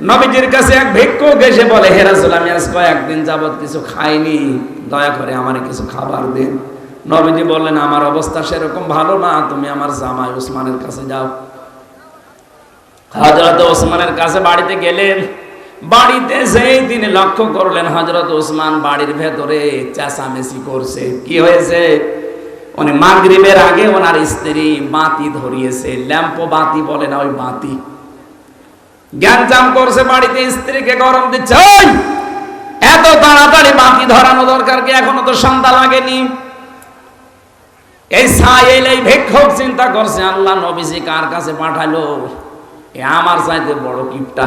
নবীজির কাছে এক ভিক্ষুক এসে বলে, হে রাসূল, আমি আজ কয়েকদিন যাবত কিছু খাইনি, দয়া করে আমার কিছু খাবার দিন। নবীজি বললেন, আমার অবস্থা সেরকম ভালো না, তুমি আমার জামাই উসমানের কাছে যাও। হজরত ওসমানের কাছে বাড়িতে গেলেন। বাড়িতে সেই তিনি লক্ষ্য করলেন হজরত ওসমান বাড়ির ভেতরে চেঁচামেচি করছে। কি হয়েছে? উনি মাগরিবের আগে ওনার স্ত্রী বাতি ধরিয়েছে। ল্যাম্পো বাতি বলে না, ওই বাতি। জ্ঞানজাম করছে বাড়িতে, স্ত্রীকে গরম দিচ্ছে। এত তাড়াতাড়ি বাতি ধরানো দরকার কি? এখনও তো সন্ধ্যা লাগেনি। এই সাইল এই ভিক্ষুক চিন্তা করছে, আল্লাহ নবীজি কার কাছে পাঠালো? এ আমার চাইতে বড় কিপটা।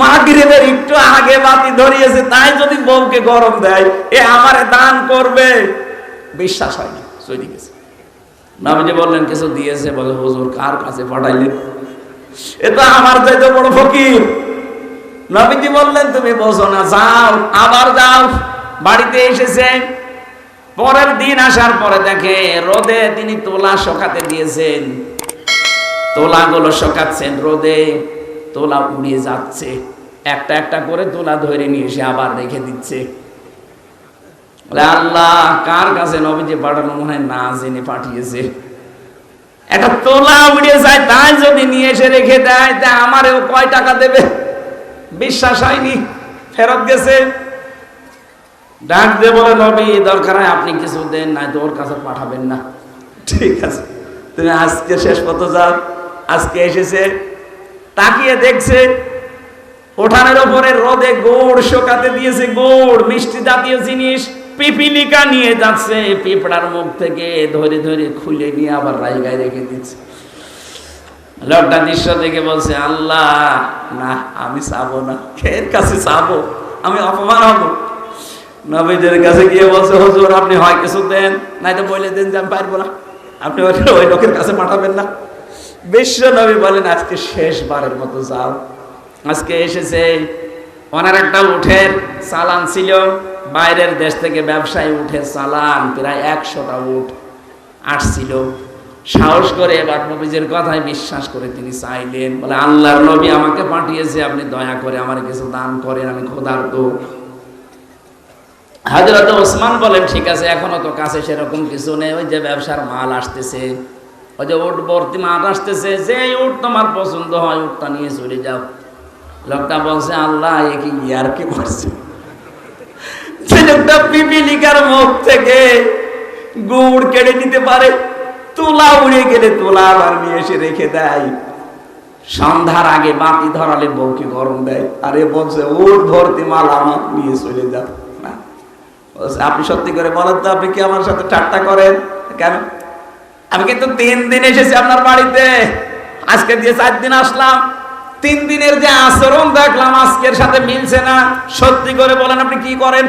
মাগরিবের একটু আগে বাতি ধরিয়েছে, তাই যদি বউকে গরম দেয়, এ আমারে দান করবে। বিশ্বাস হয়নি, চলে গেছে। নবীজি বললেন, কিছু দিয়েছে? বলে, হুজুর কার কাছে পাঠাইলেন এ তো আমার চাইতে বড় ফকির। নবীজি বললেন, তুমি বোঝো না, যাও, আবার যাও। বাড়িতে এসেছে। পরের দিন আসার পরে দেখে রোদে তিনি তোলা শোকাতে দিয়েছেন। তোলাগুলো শোকাচ্ছেন রোদে, তোলা উড়িয়ে যাচ্ছে। একটা একটা করে তোলা ধরে নিয়ে এসে আবার রেখে দিচ্ছে। আল্লাহ, কার কাছে নবীজি পাঠানো মনে হয় না জেনে পাঠিয়েছে? একটা তোলা উড়িয়ে যায় তাই যদি নিয়ে এসে রেখে দেয়, তা আমারও কয় টাকা দেবে? বিশ্বাস হয়নি, ফেরত গেছে। ডাক দিয়ে বলে, নবী দরকার হয় আপনি কিছু দেন, নাই তো ওর কাছে পাঠাবেন না। ঠিক আছে, তুমি আজকে শেষ পথ যাও, আজকে এসেছে, তাকিয়ে দেখছে ওঠানের ওপরে রোদে গোড় শোকাতে দিয়েছে, গোড়, মিষ্টি জাতীয় জিনিস। পিপিলিকা নিয়ে যাচ্ছে, পিঁপড়ার মুখ থেকে ধরে ধরে খুলে নিয়ে আবার রাইগায় রেখে দিচ্ছে। লোকটা দৃশ্য দেখে বলছে, আল্লাহ, না, আমি চাবো না। এর কাছে চাবো, আমি অপমান হব। নবীদের কাছে গিয়ে বলছে, হুজুর, আপনি হয় কিছু দেন নাই তো বলে দেন যে আমি পারব না। আপনি ওই লোকের কাছে পাঠাবেন না। বিশ্ব নবী বলেন, আজকে শেষবারের মতো যাও। আজকে এসেছে, ওনার একটা উঠের চালান ছিল। বাইরের দেশ থেকে ব্যবসায়ী উঠে চালান, প্রায় একশোটা উঠ আসছিল। সাহস করে এবার নবীজের কথায় বিশ্বাস করে তিনি চাইলেন, বলে, আল্লাহর নবী আমাকে পাঠিয়েছে, আপনি দয়া করে আমার কিছু দান করেন, আমি ক্ষুধার্ত। হাজরত ওসমান বলেন, ঠিক আছে, এখনও তো কাছে সেরকম কিছু নেই, ওই যে ব্যবসার মাল আসতেছে, ওই যে উট ভর্তি মাল আসতেছে যে উট তোমার পছন্দ হয়, উটটা নিয়ে চলে যাও। লোকটা বলছে, আল্লাহ, এ কি ইয়ার কি করছে? সে লোকটা পিপিলিকার মুখ থেকে গুড় কেড়ে নিতে পারে। তোলা উড়ে গেলে তোলা আবার নিয়ে এসে রেখে দেয়। সন্ধ্যার আগে বাতি ধরালে বউকে গরম দেয়। আরে বলছে উট ভর্তি মাল আমার, নিয়ে চলে না। আপনি সত্যি করে বলেন তো, আপনি কি আমার সাথে ঠাট্টা করেন? কেন? আমি কিন্তু তিন দিন এসেছি আপনার বাড়িতে। আজকে দিয়ে চার দিন আসলাম। তিন দিনের যে আচরণ দেখলাম, আজকের সাথে মিলছে না। সত্যি করে বলেন, আপনি কি করেন?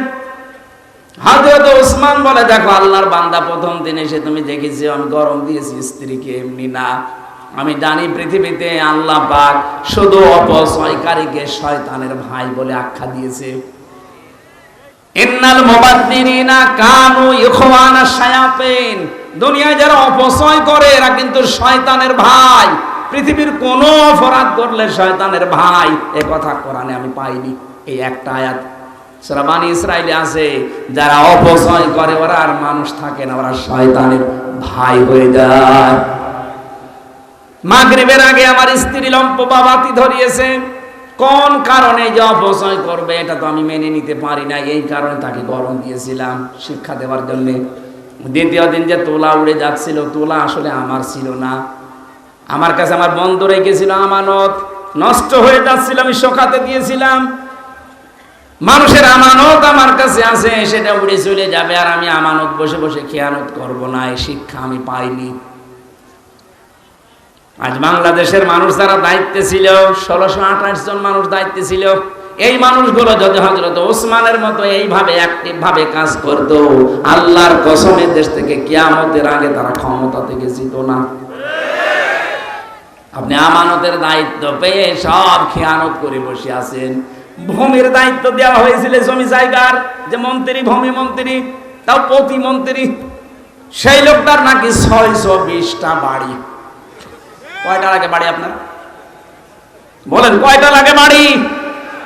হাজরত ওসমান বলে, দেখো, আল্লাহর বান্দা প্রথম দিন এসে তুমি দেখেছি, আমি গরম দিয়েছি, স্ত্রীকে এমনি না। আমি জানি পৃথিবীতে আল্লাহ পাক শুধু অপচয়কারীকে শয়তানের ভাই বলে আখ্যা দিয়েছে। ইন্নাল মুবাদ্দিরিনা কানু ইখওয়ানা শায়াতিন। দুনিয়ায় যারা অপচয় করে, এরা কিন্তু শয়তানের ভাই। পৃথিবীর কোনো অপরাধ করলে শয়তানের ভাই। এ কথা কোরআনে আমি পাইনি। এই একটা আয়াত সেটা বানি ইসরায়েলে আছে, যারা অপচয় করে, ওরা আর মানুষ থাকে না, ওরা শয়তানের ভাই হয়ে যায়। মাগরিবের আগে আমার স্ত্রী লম্প বাবাতি ধরিয়েছে। কোন কারণে যে অপচয় করবে, এটা তো আমি মেনে নিতে পারি না এই কারণে তাকে গরম দিয়েছিলাম শিক্ষা দেওয়ার জন্য। দ্বিতীয় দিন যে তোলা উড়ে যাচ্ছিল, তোলা আসলে আমার ছিল না। আমার কাছে আমার বন্ধু রেখেছিল আমানত, নষ্ট হয়ে যাচ্ছিল, আমি শোকাতে দিয়েছিলাম। মানুষের আমানত আমার কাছে আছে, সেটা উড়ে চলে যাবে আর আমি আমানত বসে বসে খেয়ানত করব না, এই শিক্ষা আমি পাইনি। আজ বাংলাদেশের মানুষ যারা দায়িত্বে ছিল, ষোলোশো আঠাশ জন মানুষ দায়িত্বে ছিল, এই মানুষগুলো যদি হজরত ওসমানের মতো এইভাবে অ্যাক্টিভ ভাবে কাজ করতো, আল্লাহর কসমের দেশ থেকে কিয়ামতের আগে তারা ক্ষমতা থেকে জিত না। আপনি আমানতের দায়িত্ব পেয়ে সব খেয়ানত করে বসে আছেন। ভূমির দায়িত্ব দেওয়া হয়েছিল জমি জায়গার, যে মন্ত্রী, ভূমি মন্ত্রী, তাও প্রতিমন্ত্রী সেই লোকটার নাকি ছয়শো বিশটা বাড়ি। কয়টা লাগে বাড়ি আপনার? বলেন, কয়টা লাগে বাড়ি?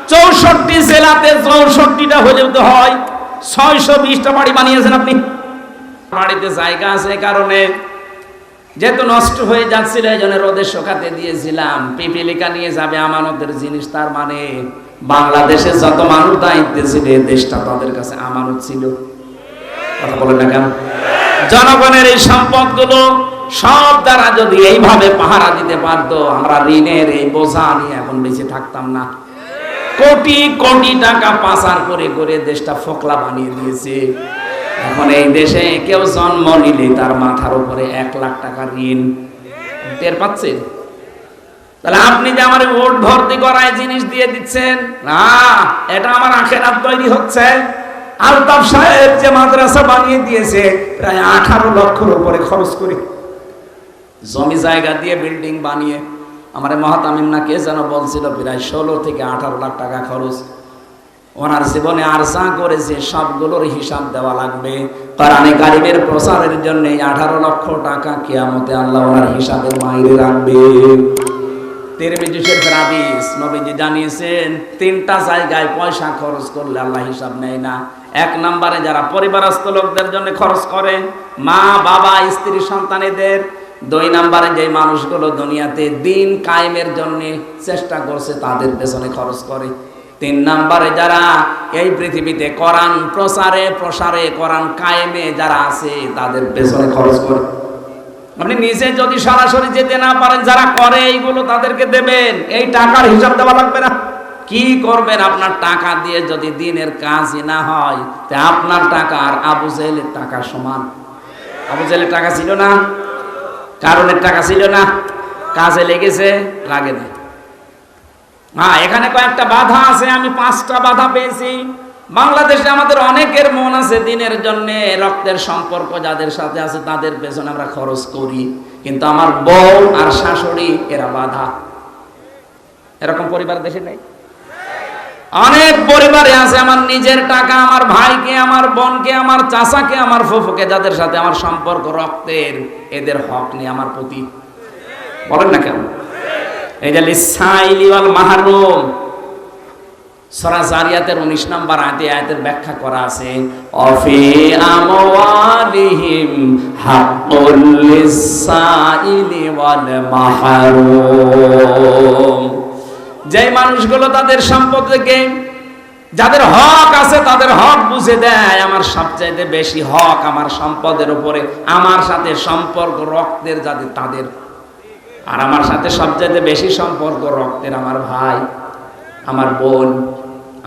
চৌষট্টি জেলাতে চৌষট্টিটা হয়ে যেতে হয়। ছয়শো বিশটা বাড়ি বানিয়েছেন আপনি। বাড়িতে জায়গা আছে কারণে। যেহেতু নষ্ট হয়ে যাচ্ছিল, এই জন্য রোদের শোকাতে দিয়েছিলাম। পিপিলিকা নিয়ে যাবে আমানতের জিনিস, তার মানে বাংলাদেশে যত মানুষ দায়িত্বে ছিল, এই দেশটা তাদের কাছে আমানত ছিল। কথা বলেন না কেন? জনগণের এই সম্পদগুলো সব দ্বারা যদি এইভাবে পাহারা দিতে পারতো, আমরা ঋণের এই বোঝা নিয়ে এখন বেঁচে থাকতাম না। কোটি কোটি টাকা পাচার করে করে দেশটা ফোকলা বানিয়ে দিয়েছে। এখন এই দেশে কেউ জন্ম নিলে তার মাথার উপরে এক লাখ টাকা ঋণ। টের পাচ্ছেন? তাহলে আপনি যে আমার ভোট ভর্তি করায় জিনিস দিয়ে দিচ্ছেন, না, এটা আমার আখেরাত তৈরি হচ্ছে। আলতাফ সাহেব যে মাদ্রাসা বানিয়ে দিয়েছে, প্রায় আঠারো লক্ষর উপরে খরচ করে। জমি জায়গা দিয়ে বিল্ডিং বানিয়ে, আমার মহাতামিম না কে যেন বলছিল, প্রায় ষোলো থেকে আঠারো লাখ টাকা খরচ। ওনার জীবনে আর যা করেছে, সবগুলোর হিসাব দেওয়া লাগবে। কারণে কারিমের প্রচারের জন্য আঠারো লক্ষ টাকা কেয়ামতে আল্লাহ ওনার হিসাবের মাইরে রাখবে। নবীজি জানিয়েছেন, তিনটা জায়গায় পয়সা খরচ করলে আল্লাহ হিসাব নেয় না। এক নম্বরে যারা পরিবারস্থ লোকদের জন্য খরচ করে, মা, বাবা, স্ত্রী, সন্তানেদের। দুই নম্বরে যে মানুষগুলো দুনিয়াতে দিন কায়েমের জন্য চেষ্টা করছে, তাদের পেছনে খরচ করে। তিন নম্বরে যারা এই পৃথিবীতে কোরআন প্রসারে প্রসারে, কোরআন কায়েমে যারা আছে, তাদের পেছনে খরচ করে। আপনি নিজে যদি সরাসরি যেতে না পারেন, যারা করে এইগুলো তাদেরকে দেবেন। এই টাকার হিসাব দেওয়া লাগবে না। কি করবেন আপনার টাকা দিয়ে যদি দিনের কাজই না হয়? তা আপনার টাকা আর আবু জেলের টাকা সমান। আবু জেলের টাকা ছিল না? কারণের টাকা ছিল না? কাজে লেগেছে? লাগে না হ্যাঁ এখানে কয়েকটা বাধা আছে, আমি পাঁচটা বাধা পেয়েছি। বাংলাদেশে আমাদের অনেকের মন আছে দিনের জন্য, রক্তের সম্পর্ক যাদের সাথে আছে তাদের পেছনে আমরা খরচ করি। কিন্তু আমার বউ আর শাশুড়ি, এরা বাধা। এরকম পরিবার দেশে নেই? অনেক পরিবারে আছে আমার নিজের টাকা, আমার ভাইকে, আমার বোনকে, আমার চাচাকে, আমার ফুফুকে, যাদের সাথে আমার সম্পর্ক, রক্তের এদের হক নেই আমার প্রতি। বলেন না কেন? এই যে মাহরুম সূরা জারিয়াতের 19 নম্বর আয়াতে আয়াতের ব্যাখ্যা করা আছে, অফি আমওয়ালিহিম হাক্কুল লিসাইলি ওয়াল মাহরুম। যেই মানুষগুলো তাদের সম্পদ থেকে যাদের হক আছে তাদের হক বুঝে দেয়, আমার সবচাইতে বেশি হক আমার সম্পদের উপরে, আমার সাথে সম্পর্ক রক্তের যাদের তাদের, আর আমার সাথে সবচাইতে বেশি সম্পর্ক রক্তের আমার ভাই, আমার বোন।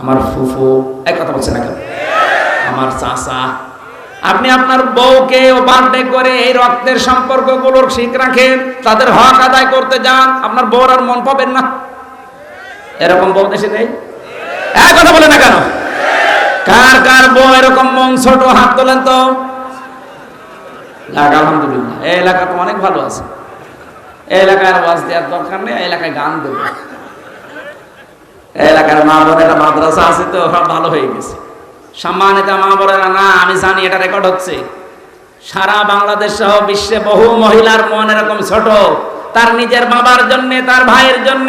আমার ফুফু এক কথা বলছে না কেন? আমার চাচা, আপনি আপনার বউকে ও বার্থডে করে এই রক্তের সম্পর্ক সম্পর্কগুলোর ঠিক রাখেন, তাদের হক আদায় করতে যান, আপনার বউর আর মন পাবেন না। এরকম বউ দেশে নেই? এক কথা বলে না কেন? কার কার বউ এরকম মন ছোট, হাত তোলেন তো? আলহামদুলিল্লাহ, এই এলাকা তো অনেক ভালো আছে। এই এলাকায় আর ওয়াজ দেওয়ার দরকার নেই এলাকায় গান দেবো। এলাকার মা বোনেরা মাদ্রাসা আছে তো ভালো হয়ে গেছে। সম্মানিত মা বোনেরা, না, আমি জানি এটা রেকর্ড হচ্ছে। সারা বাংলাদেশ সহ বিশ্বে বহু মহিলার মন এরকম ছোট। তার নিজের বাবার জন্য, তার ভাইয়ের জন্য,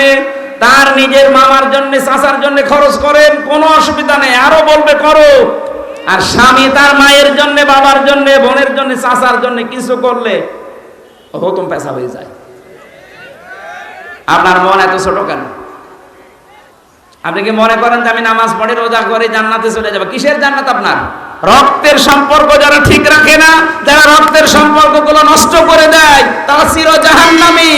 তার নিজের মামার জন্য, চাচার জন্য খরচ করেন, কোনো অসুবিধা নেই, আরও বলবে, করো। আর স্বামী তার মায়ের জন্য, বাবার জন্য, বোনের জন্য, চাচার জন্য কিছু করলে হতম পেশা হয়ে যায়। আপনার মন এত ছোট কেন? আপনি কি মনে করেন যে আমি নামাজ পড়ে রোজা করে জান্নাতে চলে যাব? কিসের জান্নাত আপনার? রক্তের সম্পর্ক যারা ঠিক রাখে না, যারা রক্তের সম্পর্কগুলো নষ্ট করে দেয়, তারা চির জাহান্নামী